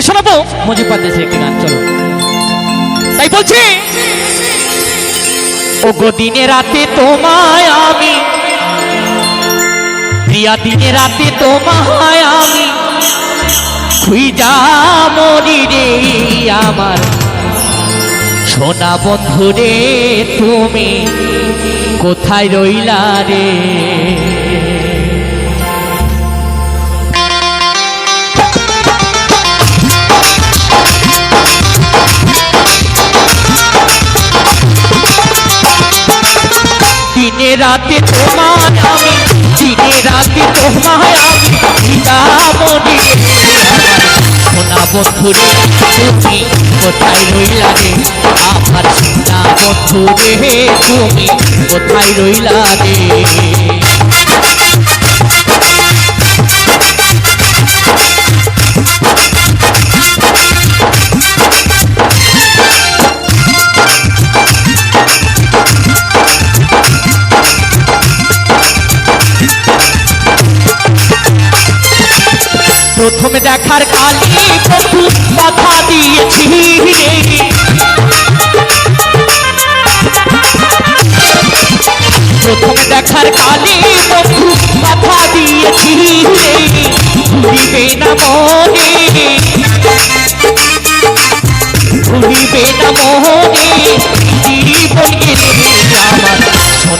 আপনাদেরকে শোনাবো? মজিপার দেশে একটি গান, চলো। তাই বলছি ও গো দিনে রাতে তোমায় আমি, প্রিয়া দিনে রাতে তোমায় আমি খুঁজা মরি রে আমার। সোনা বন্ধু রে তুমি, কোথায় রইলা রে? তোমায় আমি দিনে রাতে তোমায় কোথায় রইলা রে তুমি কোথায় রইলা রে প্রথমে দেখার কালি বন্ধু কথা দিয়েছি রে প্রথমে দেখার কালি বন্ধু কথা দিয়েছি রে ভুলিবে না মনে। ভুলিবে না মোহনে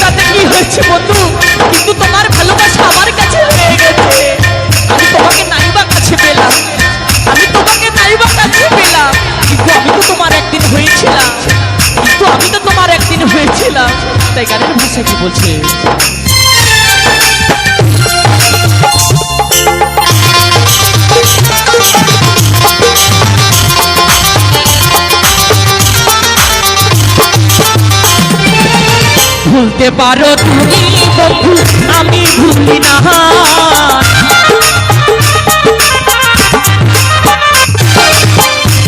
তাতে কি হয়েছে বন্ধু? কিন্তু তোমার ভালোবাসা আমার কাছে হয়ে গেছে। আমি তোমাকে নাইবা কাছে পেলাম। আমি তোমাকে নাইবা কাছে পেলাম। কিন্তু আমি তো তোমার একদিন হয়েছিলাম। কিন্তু আমি তো তোমার একদিন হয়েছিলাম। তাই গানের ভাষা কি বলছে? ভুলতে পারো তুমি, বন্ধু, আমি ভুলি না।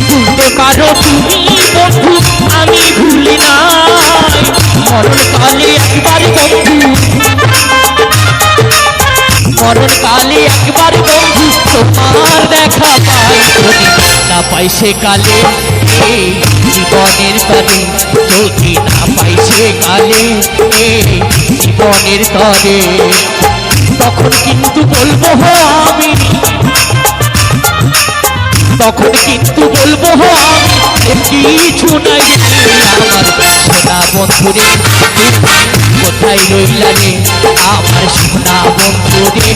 ভুলতে পারো তুমি, বন্ধু, আমি ভুলি না। মরণ কালে একবার বন্ধু। মরণ কালে একবার বন্ধু, তোমার দেখা পাই। পাই সে কালে, এই জীবনের তরে যদি না পাই সে কালে, এই জীবনের তরে তখন কিন্তু বলব হো, আমি। তখন কিন্তু বলব হো, আমি। কিছু নাই আমার সোনা বন্ধুরে। কোথায় রইলা রে? আমার সোনা বন্ধুরে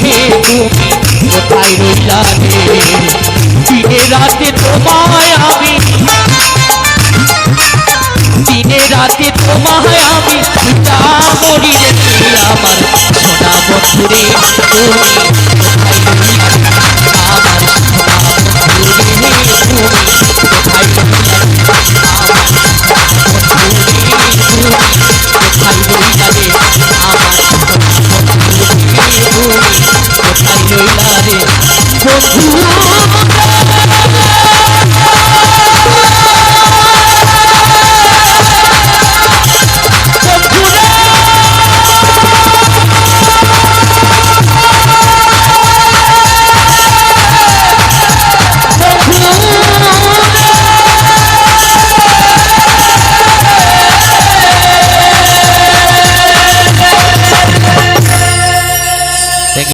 কোথায় রইলা রে? দিনে রাতে তোমায় আমি। দিনে রাতে তোমায় আমি। পিতা মরি আমার সোনা বন্ধুরে তুমি